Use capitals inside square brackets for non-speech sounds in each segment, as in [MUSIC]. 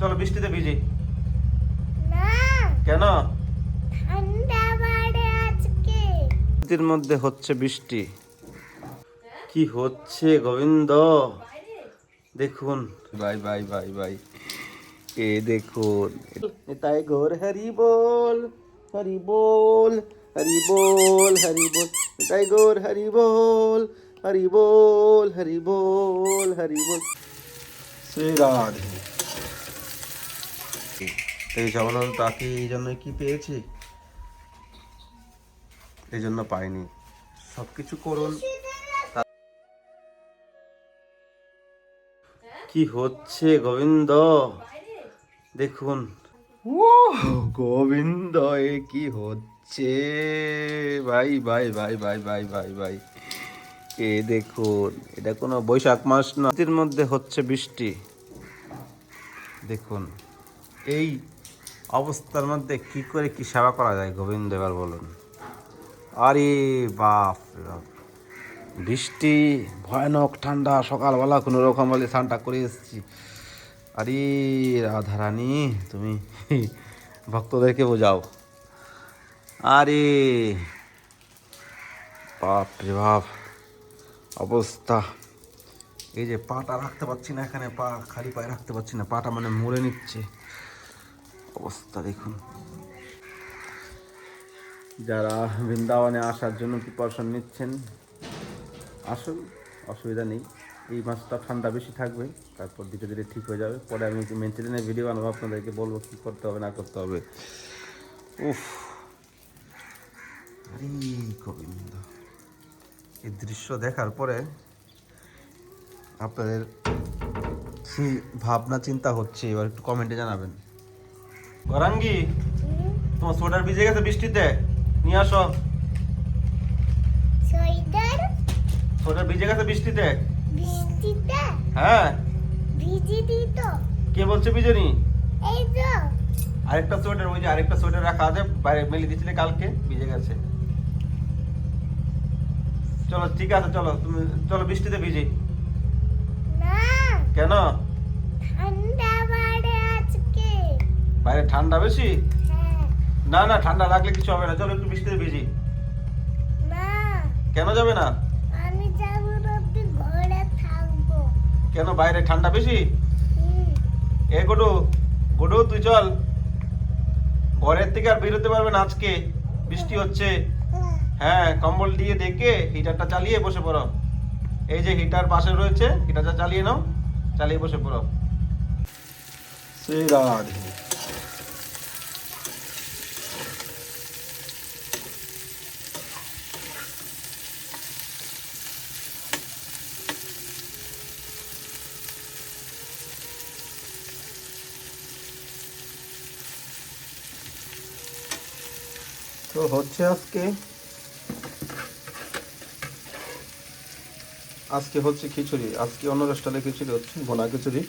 চলো বৃষ্টিতে ভিজি। কেন? বৃষ্টির মধ্যে হচ্ছে বৃষ্টি। কি হচ্ছে গোবিন্দ? দেখুন। Bye bye bye bye. এ দেখুন। তাই গোর হরি বল হরি বল হরি বল হরি বল। তাই গোর হরি বল হরি বল হরি বল হরি বল। শ্রী রাধে। এই জগন্নাথ, তাকে এই জন্য কি পেয়েছি? এই জন্য পাইনি। সব কিছু করুন। কি হচ্ছে, গোবিন্দ? দেখুন। ও গোবিন্দ, এ কি হচ্ছে? ভাই ভাই ভাই ভাই ভাই ভাই ভাই। এ দেখুন, এটা কোনো বৈশাখ মাস না মধ্যে হচ্ছে বৃষ্টি। দেখুন, এই অবস্থার মধ্যে কি করে কি সেবা করা যায়? গোবিন্দ এবার বলুন। আরে বাপ বৃষ্টি, ভয়ানক ঠান্ডা, সকালবেলা কোনো রকম বলে স্নানটা করে এসেছি। আরে রাধারানী তুমি [LAUGHS] ভক্তদেরকে বোঝাও। আরে বাপ রে বাপ, অবস্থা। এই যে পাটা রাখতে পারছি না এখানে, পা খালি পায়ে রাখতে পারছি না পাটা মানে মরে নিচ্ছে। অবস্থা দেখুন। যারা বৃন্দাবনে আসার জন্য প্রিপারেশন নিচ্ছেন, আসুন, অসুবিধা নেই। এই মাসটা ঠান্ডা বেশি থাকবে, তারপর ধীরে ধীরে ঠিক হয়ে যাবে। পরে আমি মেনটেনের ভিডিও বানাবো, আপনাদেরকে বলব কী করতে হবে, না করতে হবে। উফ। আরে, গোবিন্দ। এই দৃশ্য দেখার পরে আপনাদের কি ভাবনা, চিন্তা হচ্ছে? এবার একটু কমেন্টে জানাবেন। গরাঙ্গি? তোমার সোয়েটার ভিজে গেছে বৃষ্টিতে? নিয়ে আসো। সোয়েটার? সোয়েটার ভিজে গেছে বৃষ্টিতে? বৃষ্টিতে? হ্যাঁ। ভিজি দিত কে বলছে বিজনি? এই তো। আরেকটা সোয়েটার ওই যে আরেকটা সোয়েটার রাখা আছে বাইরে মেলে দিয়েছিলে কালকে ভিজে গেছে। চলো ঠিক আছে চলো তুমি চলো বৃষ্টিতে ভিজি। না। কেন? ঠান্ডা বাইরে ঠান্ডা বেশি? হ্যাঁ। না না ঠান্ডা লাগলে কিছু হবে না। চলো একটু বৃষ্টিতে ভিজি। কেন যাবে না? আমি যাব ঘরে থাকব। কেন বাইরে ঠান্ডা বেশি? এ গোডু গোডু তুই চল। ঘরের থেকে আর বেরোতে পারবে না আজকে। বৃষ্টি হচ্ছে। হ্যাঁ কম্বল দিয়ে দেখে হিটারটা চালিয়ে বসে পড়ো। এই যে হিটার পাশে রয়েছে হিটারটা চালিয়ে নাও। চালিয়ে বসে পড়ো। শ্রী রাধে। তো হচ্ছে আজকে আজকে হচ্ছে খিচুড়ি। আজকে অন্য রেস্টালে খিচুড়ি হচ্ছে বোনা খিচুড়ি।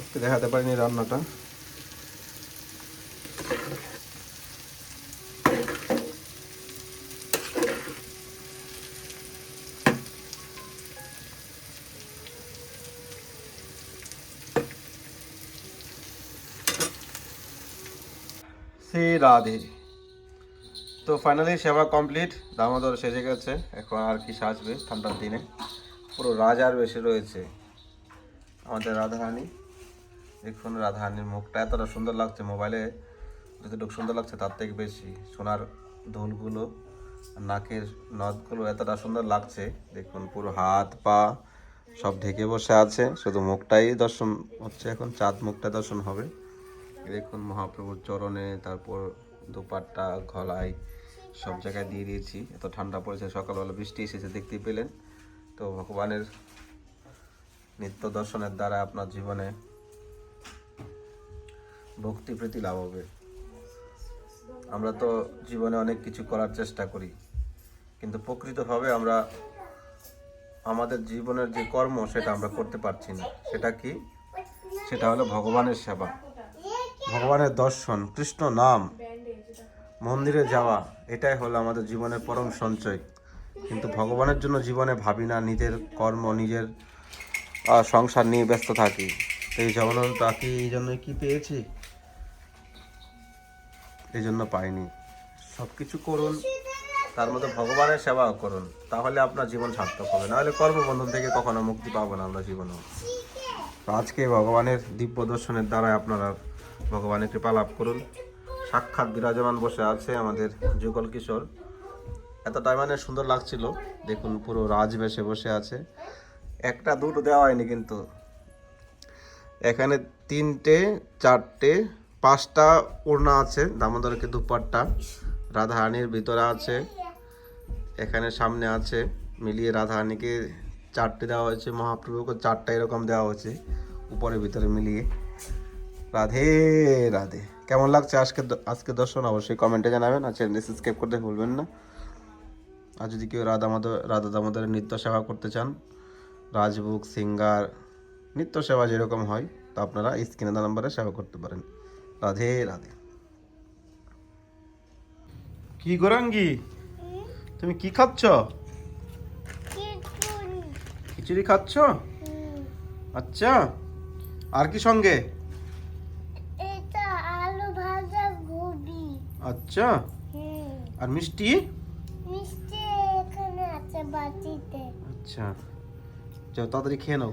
আজকে দেখাতে পারিনি রান্নাটা শ্রী রাধে। তো ফাইনালি সেবা কমপ্লিট দামোদর সেজে গেছে। এখন আর কি সাজবে ঠান্ডার দিনে। পুরো রাজার বেশে রয়েছে। আমাদের রাধারানী। দেখুন রাধারানীর মুখটা এতটা সুন্দর লাগছে মোবাইলে যতটুকু সুন্দর লাগছে তার থেকে বেশি। সোনার দোলগুলো আর নাকের নথগুলো এতটা সুন্দর লাগছে। দেখুন পুরো হাত, পা সব ঢেকে বসে আছে। শুধু মুখটাই দর্শন হচ্ছে এখন, চাঁদ মুখটা দর্শন হবে। দেখুন মহাপ্রভুর চরণে, তারপর দুপাট্টা, গলায় সব জায়গায় দিয়ে দিয়েছি। এত ঠান্ডা পড়েছে, সকালবেলা বৃষ্টি এসেছে দেখতে পেলেন। তো ভগবানের নিত্য দর্শনের দ্বারা আপনার জীবনে ভক্তি প্রীতি লাভ হবে। আমরা তো জীবনে অনেক কিছু করার চেষ্টা করি, কিন্তু প্রকৃতভাবে আমরা আমাদের জীবনের যে কর্ম, সেটা আমরা করতে পারছি না। সেটা কি? সেটা হলো ভগবানের সেবা। ভগবানের দর্শন, কৃষ্ণ নাম, মন্দিরে যাওয়া, এটাই হলো আমাদের জীবনের পরম সঞ্চয়। কিন্তু ভগবানের জন্য জীবনে ভাবি না, নিজের কর্ম, নিজের সংসার নিয়ে ব্যস্ত থাকি। তো এই জগনন্ত আঁকি এই জন্য কি পেয়েছি? এই জন্য পাইনি। সব কিছু করুন, তার মধ্যে ভগবানের সেবাও করুন, তাহলে আপনার জীবন সার্থক হবে। নাহলে কর্মবন্ধন থেকে কখনো মুক্তি পাবো না আমরা জীবনে আজকে ভগবানের দিব্য দর্শনের দ্বারাই আপনারা ভগবানের কৃপা লাভ করুন। সাক্ষাৎ বিরাজমান বসে আছে আমাদের যুগল কিশোর। এতটাই মানে সুন্দর লাগছিল। দেখুন, পুরো রাজবেশে বসে আছে। একটা দুটো দেওয়া হয়নি কিন্তু। এখানে তিনটে, চারটে, পাঁচটা ওড়না আছে, দামোদরকে দুপাট্টা। রাধারানীর ভিতরে আছে, এখানে সামনে আছে। মিলিয়ে রাধারানীকে চারটে দেওয়া হয়েছে, মহাপ্রভুকে চারটা এরকম দেওয়া হয়েছে, উপরে ভিতরে মিলিয়ে। রাধে রাধে। কেমন লাগছে আজকে আজকে দর্শন? অবশ্যই কমেন্টে জানাবেন আর চ্যানেলটি সাবস্ক্রাইব করতে ভুলবেন না। আর যদি কেউ রাধা মাধব রাধা দামোদরের নৃত্য সেবা করতে চান রাজবুক সিঙ্গার নৃত্য সেবা যেরকম হয় তা আপনারা স্ক্রিনে দেওয়া নাম্বারে সেবা করতে পারেন। রাধে রাধে। কি গোরাঙ্গি তুমি কি খাচ্ছ? খিচুড়ি। খাচ্ছ? আচ্ছা। আর কি সঙ্গে এটা আলু ভাজা গোবি আচ্ছা আর মিষ্টি? মিষ্টি এখানে আছে বাটিতে। আচ্ছা। যাও তাড়াতাড়ি খেয়ে নাও।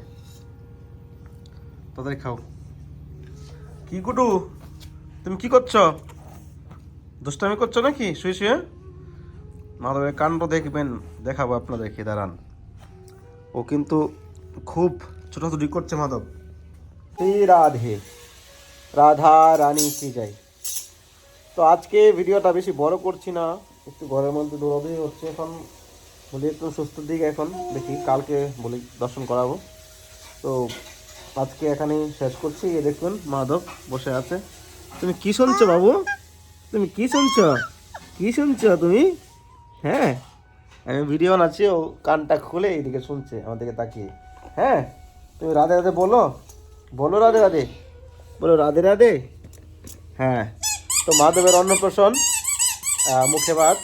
তাড়াতাড়ি খাও। কি কুটু তুমি কি করছ? দুষ্টামি করছ নাকি? শুয়ে শুয়ে? মাধবের কাণ্ড দেখবেন দেখাবো আপনাদেরকে দাঁড়ান। ও কিন্তু খুব ছোটাছুটি করছে মাধব। এই রাধে। রাধা রানী কি যাই তো আজকে ভিডিওটা বেশি বড় করছি না। একটু ঘরের মধ্যে দৌড়াদৌড়ি হচ্ছে এখন। বলি একটু সুস্থ দিকে এখন, দেখি কালকে বলি দর্শন করাবো। তো আজকে এখানেই শেষ করছি। এই দেখুন মাধব বসে আছে। তুমি কি শুনছো বাবু? তুমি কি শুনছো? কি শুনছো তুমি? হ্যাঁ আমি ভিডিও বানাচ্ছি ও কানটা খুলে এইদিকে শুনছে আমাদেরকে তাকিয়ে। হ্যাঁ তুমি রাধে রাধে বলো। বলো রাধে রাধে। বলো রাধে রাধে। হ্যাঁ। তো মাধবের অন্নপ্রাশন মুখে ভাত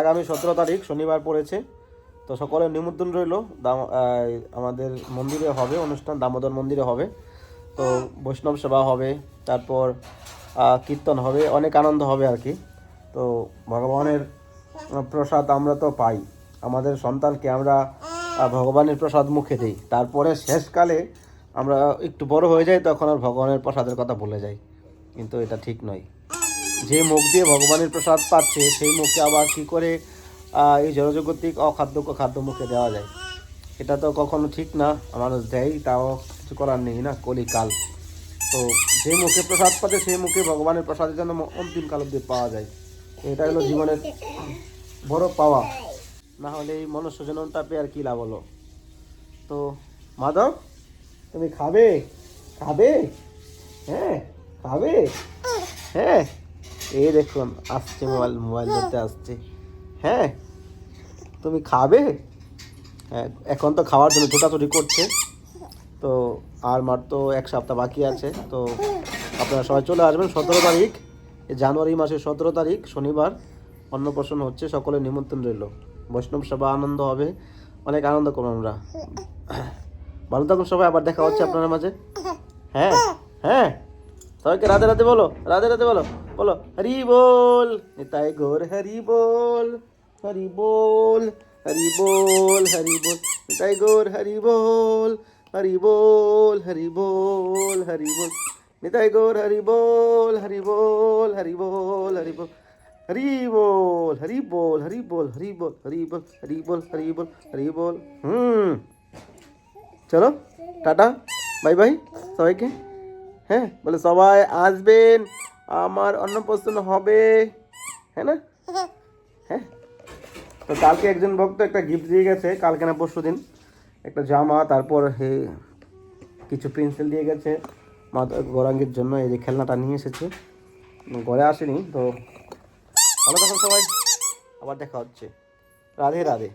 আগামী সতেরো তারিখ, শনিবার পড়েছে। তো সকলের নিমন্ত্রণ রইল। আমাদের মন্দিরে হবে, অনুষ্ঠান দামোদর মন্দিরে হবে। তো বৈষ্ণব সেবা হবে, তারপর কীর্তন হবে, অনেক আনন্দ হবে আর কি। তো ভগবানের প্রসাদ আমরা তো পাই। আমাদের সন্তানকে আমরা ভগবানের প্রসাদ মুখে দিই। তারপরে শেষকালে আমরা একটু বড় হয়ে যাই, তখন আর ভগবানের প্রসাদের কথা ভুলে যাই। কিন্তু এটা ঠিক নয়। যে মুখ দিয়ে ভগবানের প্রসাদ পাচ্ছে, সেই মুখে আবার কি করে এই জড়জগতিক অখাদ্য খাদ্য মুখে দেওয়া যায়? এটা তো কখনো ঠিক না, মানুষ দেয়, তাও কিছু করার নেই না, কলিকাল। তো যে মুখে প্রসাদ পাচ্ছে, সেই মুখে ভগবানের প্রসাদের জন্য অন্তিম কাল অব্দি পাওয়া যায়। এটা হলো জীবনের বড় পাওয়া। না হলে এই মনুষ্য জনমটা পেয়ে আর কি লাভ হলো? তো মাধব, তুমি খাবে? খাবে? হ্যাঁ খাবে? হ্যাঁ। এই দেখুন আসছে মোবাইল মোবাইল ধরতে আসছে। হ্যাঁ? তুমি খাবে? হ্যাঁ এখন তো খাওয়ার জন্য ছোটাছুটি করছে। তো আর মার তো এক সপ্তাহ বাকি আছে। তো আপনারা সবাই চলে আসবেন সতেরো তারিখ জানুয়ারি মাসের সতেরো তারিখ, শনিবার। অন্নপ্রাশন হচ্ছে সকলের নিমন্ত্রণ রইল। বৈষ্ণব সভা আনন্দ হবে। অনেক আনন্দ করব আমরা। ভালো থাকুন সবাই, আবার দেখা হচ্ছে আপনার মাঝে। হ্যাঁ? হ্যাঁ? সবাইকে রাধে রাধে বলো রাধে রাধে বলো বলো হরি বল নিতাই গোর হরি বল হরি বল হরি বল হরি বল নিতাই গোর হরি বল হরি বল হরি বল হরি বল নিতাই গোর হরি বল হরি বল হরি বল হরি বল হরি বল হরি বল হরি বল হরি বল হরি বল হরি বল হরি বল হরি বল হুম চলো টাটা বাই বাই সবাইকে হ্যাঁ? বলে, সবাই আসবেন, আমার অন্নপ্রাশন হবে। হ্যাঁ না? হ্যাঁ? তো কালকে একজন ভক্ত একটা গিফট দিয়ে গেছে, কালকে না পরশু দিন। একটা জামা, তারপর হে, কিছু পেন্সিল দিয়ে গেছে। গৌরাঙ্গের জন্য এই যে খেলনাটা নিয়ে এসেছে। ঘরে আসেনি, তো ভালো থাকুন সবাই আবার দেখা হচ্ছে। রাধে রাধে।